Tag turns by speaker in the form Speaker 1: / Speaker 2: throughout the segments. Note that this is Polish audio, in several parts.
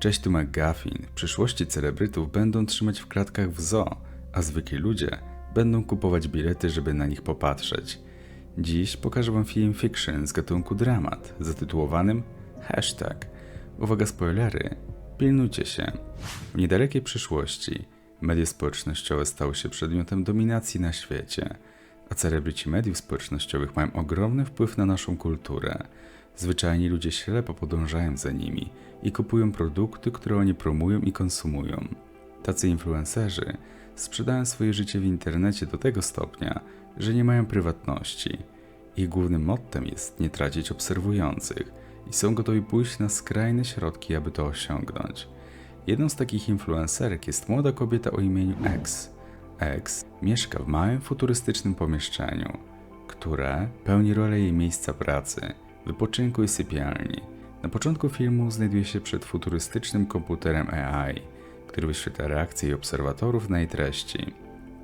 Speaker 1: Cześć tu McGuffin. W przyszłości celebrytów będą trzymać w klatkach w zoo, a zwykli ludzie będą kupować bilety, żeby na nich popatrzeć. Dziś pokażę wam film fiction z gatunku dramat, zatytułowanym Hashtag. Uwaga spoilery, pilnujcie się. W niedalekiej przyszłości media społecznościowe stały się przedmiotem dominacji na świecie, a celebryci mediów społecznościowych mają ogromny wpływ na naszą kulturę. Zwyczajni ludzie ślepo podążają za nimi i kupują produkty, które oni promują i konsumują. Tacy influencerzy sprzedają swoje życie w internecie do tego stopnia, że nie mają prywatności. Ich głównym mottem jest nie tracić obserwujących i są gotowi pójść na skrajne środki, aby to osiągnąć. Jedną z takich influencerek jest młoda kobieta o imieniu X. X mieszka w małym futurystycznym pomieszczeniu, które pełni rolę jej miejsca pracy, wypoczynku i sypialni. Na początku filmu znajduje się przed futurystycznym komputerem AI, który wyświetla reakcje i obserwatorów na jej treści.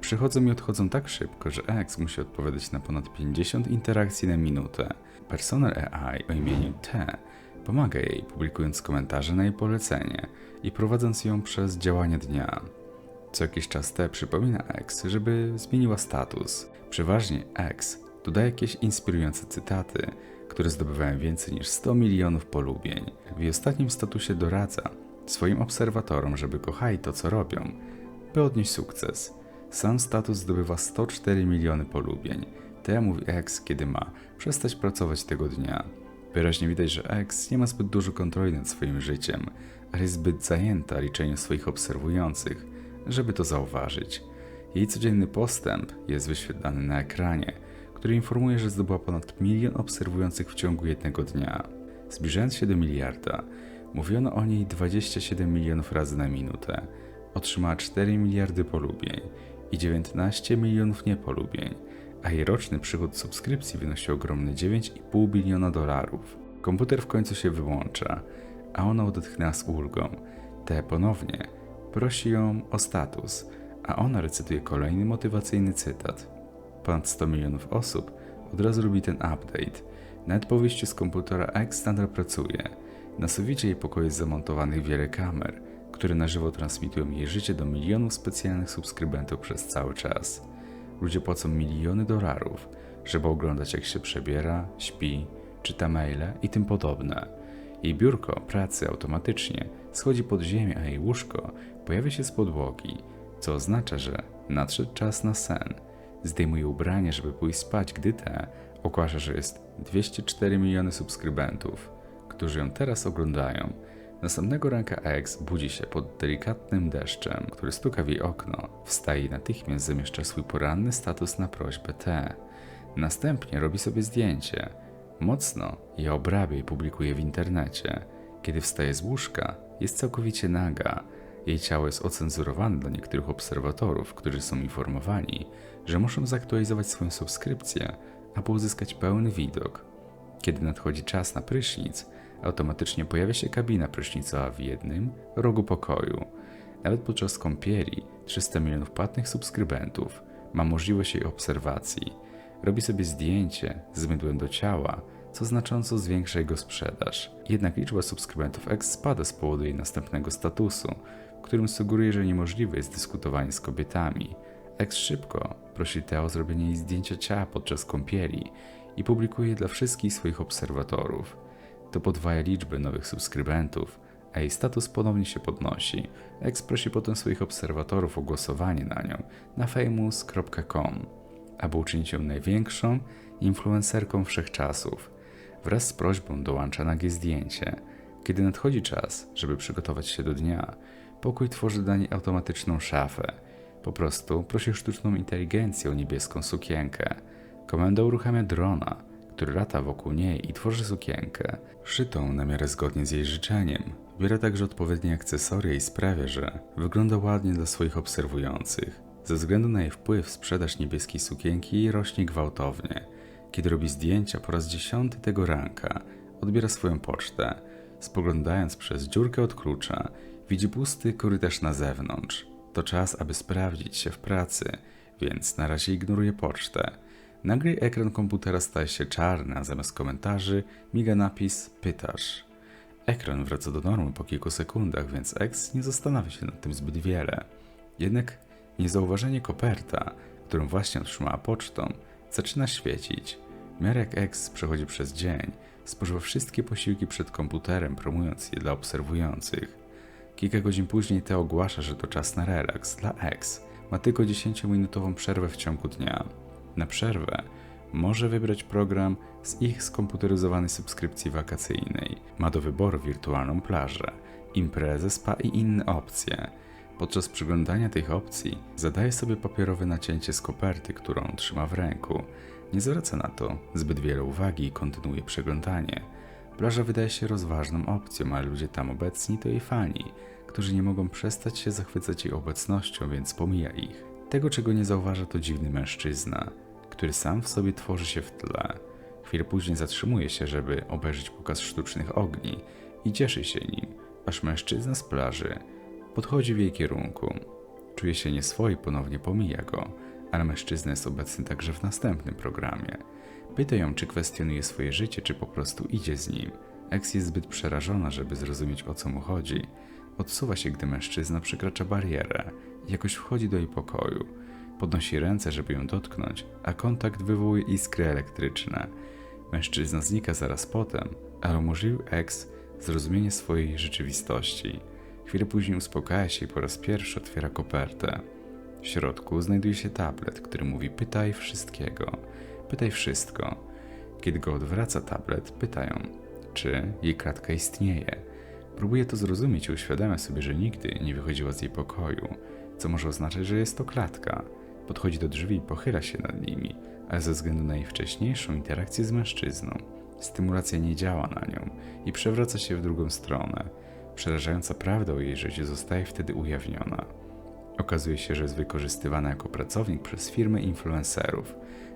Speaker 1: Przychodzą i odchodzą tak szybko, że X musi odpowiadać na ponad 50 interakcji na minutę. Personel AI o imieniu T pomaga jej, publikując komentarze na jej polecenie i prowadząc ją przez działania dnia. Co jakiś czas T przypomina X, żeby zmieniła status. Przeważnie X dodaje jakieś inspirujące cytaty, które zdobywają więcej niż 100 milionów polubień. W jej ostatnim statusie doradza swoim obserwatorom, żeby kochali to, co robią, by odnieść sukces. Sam status zdobywa 104 miliony polubień. T mówi X, kiedy ma przestać pracować tego dnia. Wyraźnie widać, że X nie ma zbyt dużo kontroli nad swoim życiem, ale jest zbyt zajęta liczeniem swoich obserwujących, żeby to zauważyć. Jej codzienny postęp jest wyświetlany na ekranie, który informuje, że zdobyła ponad milion obserwujących w ciągu jednego dnia. Zbliżając się do miliarda, mówiono o niej 27 milionów razy na minutę. Otrzymała 4 miliardy polubień i 19 milionów niepolubień, a jej roczny przychód subskrypcji wynosi ogromne 9,5 biliona dolarów. Komputer w końcu się wyłącza, a ona odetchnęła z ulgą. Te ponownie prosi ją o status, a ona recytuje kolejny motywacyjny cytat. Ponad 100 milionów osób od razu robi ten update. Nawet po wyjściu z komputera X nadal pracuje. Na suficie jej pokoju jest zamontowanych wiele kamer, które na żywo transmitują jej życie do milionów specjalnych subskrybentów przez cały czas. Ludzie płacą miliony dolarów, żeby oglądać jak się przebiera, śpi, czyta maile i tym podobne. Jej biurko pracy automatycznie schodzi pod ziemię, a jej łóżko pojawia się z podłogi, co oznacza, że nadszedł czas na sen. Zdejmuje ubranie, żeby pójść spać, gdy te ogłasza, że jest 204 miliony subskrybentów, którzy ją teraz oglądają. Następnego ranka X budzi się pod delikatnym deszczem, który stuka w jej okno. Wstaje i natychmiast zamieszcza swój poranny status na prośbę T. Następnie robi sobie zdjęcie. Mocno je obrabia i publikuje w internecie. Kiedy wstaje z łóżka, jest całkowicie naga. Jej ciało jest ocenzurowane dla niektórych obserwatorów, którzy są informowani, że muszą zaktualizować swoją subskrypcję, aby uzyskać pełny widok. Kiedy nadchodzi czas na prysznic, automatycznie pojawia się kabina prysznicowa w jednym rogu pokoju. Nawet podczas kąpieli 300 milionów płatnych subskrybentów ma możliwość jej obserwacji. Robi sobie zdjęcie z mydłem do ciała, co znacząco zwiększa jego sprzedaż. Jednak liczba subskrybentów X spada z powodu jej następnego statusu, którym sugeruje, że niemożliwe jest dyskutowanie z kobietami. X szybko prosi Teo o zrobienie jej zdjęcia ciała podczas kąpieli i publikuje je dla wszystkich swoich obserwatorów. To podwaja liczbę nowych subskrybentów, a jej status ponownie się podnosi. X prosi potem swoich obserwatorów o głosowanie na nią na famous.com, aby uczynić ją największą influencerką wszechczasów. Wraz z prośbą dołącza nagie zdjęcie. Kiedy nadchodzi czas, żeby przygotować się do dnia, pokój tworzy dla niej automatyczną szafę. Po prostu prosi sztuczną inteligencję o niebieską sukienkę. Komenda uruchamia drona, który lata wokół niej i tworzy sukienkę, szytą na miarę zgodnie z jej życzeniem. Biera także odpowiednie akcesoria i sprawia, że wygląda ładnie dla swoich obserwujących. Ze względu na jej wpływ sprzedaż niebieskiej sukienki rośnie gwałtownie. Kiedy robi zdjęcia po raz dziesiąty tego ranka, odbiera swoją pocztę. Spoglądając przez dziurkę od klucza, widzi pusty korytarz na zewnątrz. To czas, aby sprawdzić się w pracy, więc na razie ignoruje pocztę. Nagle ekran komputera staje się czarny, a zamiast komentarzy miga napis Pytasz. Ekran wraca do normy po kilku sekundach, więc X nie zastanawia się nad tym zbyt wiele. Jednak niezauważenie koperta, którą właśnie otrzymała pocztą, zaczyna świecić. Jak X przechodzi przez dzień, spożywa wszystkie posiłki przed komputerem, promując je dla obserwujących. Kilka godzin później Teo ogłasza, że to czas na relaks dla X. Ma tylko 10-minutową przerwę w ciągu dnia. Na przerwę może wybrać program z ich skomputeryzowanej subskrypcji wakacyjnej. Ma do wyboru wirtualną plażę, imprezę, spa i inne opcje. Podczas przeglądania tych opcji zadaje sobie papierowe nacięcie z koperty, którą trzyma w ręku. Nie zwraca na to zbyt wiele uwagi i kontynuuje przeglądanie. Plaża wydaje się rozważną opcją, ale ludzie tam obecni to jej fani, którzy nie mogą przestać się zachwycać jej obecnością, więc pomija ich. Tego, czego nie zauważa, to dziwny mężczyzna, który sam w sobie tworzy się w tle. Chwilę później zatrzymuje się, żeby obejrzeć pokaz sztucznych ogni i cieszy się nim, aż mężczyzna z plaży podchodzi w jej kierunku. Czuje się nieswoi ponownie pomija go, ale mężczyzna jest obecny także w następnym programie. Pyta ją, czy kwestionuje swoje życie, czy po prostu idzie z nim. Ex jest zbyt przerażona, żeby zrozumieć o co mu chodzi. Odsuwa się, gdy mężczyzna przekracza barierę jakoś wchodzi do jej pokoju. Podnosi ręce, żeby ją dotknąć, a kontakt wywołuje iskry elektryczne. Mężczyzna znika zaraz potem, ale umożliwił ex zrozumienie swojej rzeczywistości. Chwilę później uspokaja się i po raz pierwszy otwiera kopertę. W środku znajduje się tablet, który mówi: Pytaj wszystkiego. Pytaj wszystko. Kiedy go odwraca tablet, pytają, czy jej klatka istnieje. Próbuje to zrozumieć i uświadamia sobie, że nigdy nie wychodziła z jej pokoju, co może oznaczać, że jest to klatka. Podchodzi do drzwi i pochyla się nad nimi, ale ze względu na jej wcześniejszą interakcję z mężczyzną, stymulacja nie działa na nią i przewraca się w drugą stronę. Przerażająca prawda o jej życiu zostaje wtedy ujawniona. Okazuje się, że jest wykorzystywana jako pracownik przez firmę influencerów,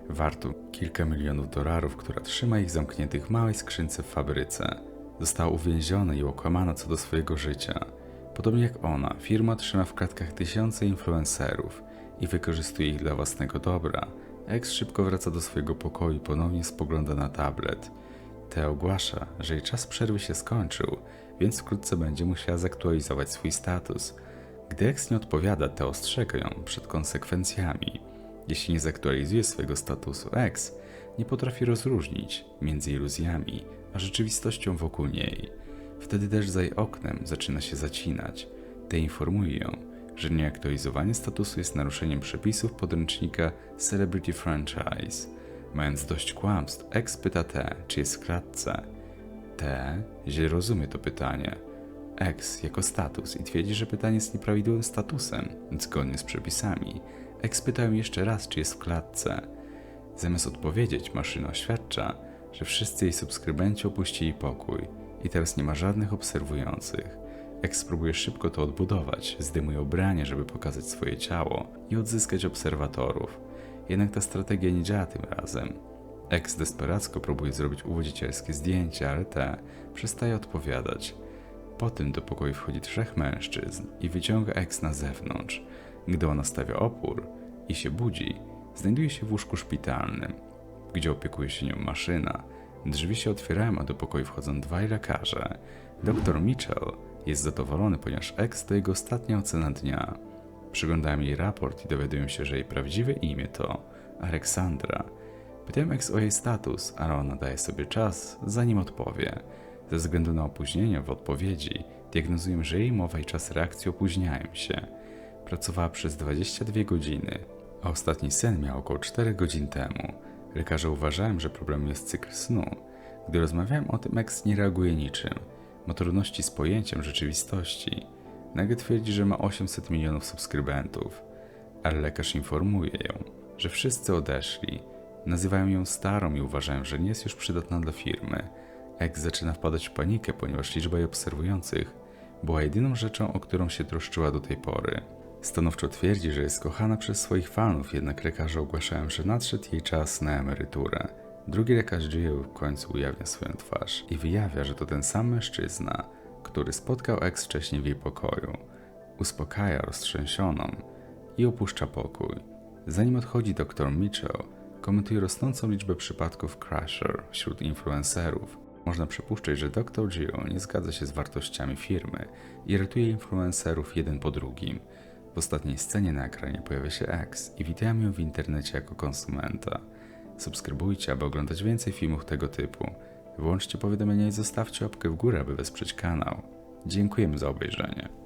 Speaker 1: wartą kilka milionów dolarów, która trzyma ich zamkniętych w małej skrzynce w fabryce. Została uwięziona i okłamana co do swojego życia. Podobnie jak ona, firma trzyma w klatkach tysiące influencerów i wykorzystuje ich dla własnego dobra. Ex szybko wraca do swojego pokoju i ponownie spogląda na tablet. Te ogłasza, że jej czas przerwy się skończył, więc wkrótce będzie musiała zaktualizować swój status. Gdy Ex nie odpowiada, te ostrzega ją przed konsekwencjami. Jeśli nie zaktualizuje swojego statusu, Ex nie potrafi rozróżnić między iluzjami a rzeczywistością wokół niej. Wtedy też za jej oknem zaczyna się zacinać. Te informuje ją, że nieaktualizowanie statusu jest naruszeniem przepisów podręcznika Celebrity Franchise. Mając dość kłamstw, ex pyta T, czy jest w klatce. T źle rozumie to pytanie. Ex jako status i twierdzi, że pytanie jest nieprawidłowym statusem, zgodnie z przepisami. Ex pyta ją jeszcze raz, czy jest w klatce. Zamiast odpowiedzieć, maszyna oświadcza, że wszyscy jej subskrybenci opuścili pokój i teraz nie ma żadnych obserwujących. Ex próbuje szybko to odbudować, zdejmuje ubranie, żeby pokazać swoje ciało i odzyskać obserwatorów. Jednak ta strategia nie działa tym razem. Ex desperacko próbuje zrobić uwodzicielskie zdjęcia, ale te przestaje odpowiadać. Potem do pokoju wchodzi trzech mężczyzn i wyciąga Ex na zewnątrz. Gdy ona stawia opór i się budzi, znajduje się w łóżku szpitalnym, gdzie opiekuje się nią maszyna. Drzwi się otwierają, a do pokoju wchodzą dwaj lekarze. Dr Mitchell jest zadowolony, ponieważ Ex to jego ostatnia ocena dnia. Przyglądają jej raport i dowiadują się, że jej prawdziwe imię to Aleksandra. Pytają Ex o jej status, ale ona daje sobie czas, zanim odpowie. Ze względu na opóźnienie w odpowiedzi, diagnozują, że jej mowa i czas reakcji opóźniają się. Pracowała przez 22 godziny, a ostatni sen miał około 4 godzin temu. Lekarze uważają, że problemem jest cykl snu. Gdy rozmawiałem o tym, Ex nie reaguje niczym. Ma trudności z pojęciem rzeczywistości. Nagle twierdzi, że ma 800 milionów subskrybentów, ale lekarz informuje ją, że wszyscy odeszli. Nazywają ją starą i uważają, że nie jest już przydatna dla firmy. Ex zaczyna wpadać w panikę, ponieważ liczba jej obserwujących była jedyną rzeczą, o którą się troszczyła do tej pory. Stanowczo twierdzi, że jest kochana przez swoich fanów, jednak lekarze ogłaszają, że nadszedł jej czas na emeryturę. Drugi lekarz Jill w końcu ujawnia swoją twarz i wyjawia, że to ten sam mężczyzna, który spotkał ex wcześniej w jej pokoju. Uspokaja roztrzęsioną i opuszcza pokój. Zanim odchodzi dr Mitchell, komentuje rosnącą liczbę przypadków Crusher wśród influencerów. Można przypuszczać, że Dr. Gio nie zgadza się z wartościami firmy i ratuje influencerów jeden po drugim. W ostatniej scenie na ekranie pojawia się X i witam ją w internecie jako konsumenta. Subskrybujcie, aby oglądać więcej filmów tego typu. Włączcie powiadomienia i zostawcie łapkę w górę, aby wesprzeć kanał. Dziękujemy za obejrzenie.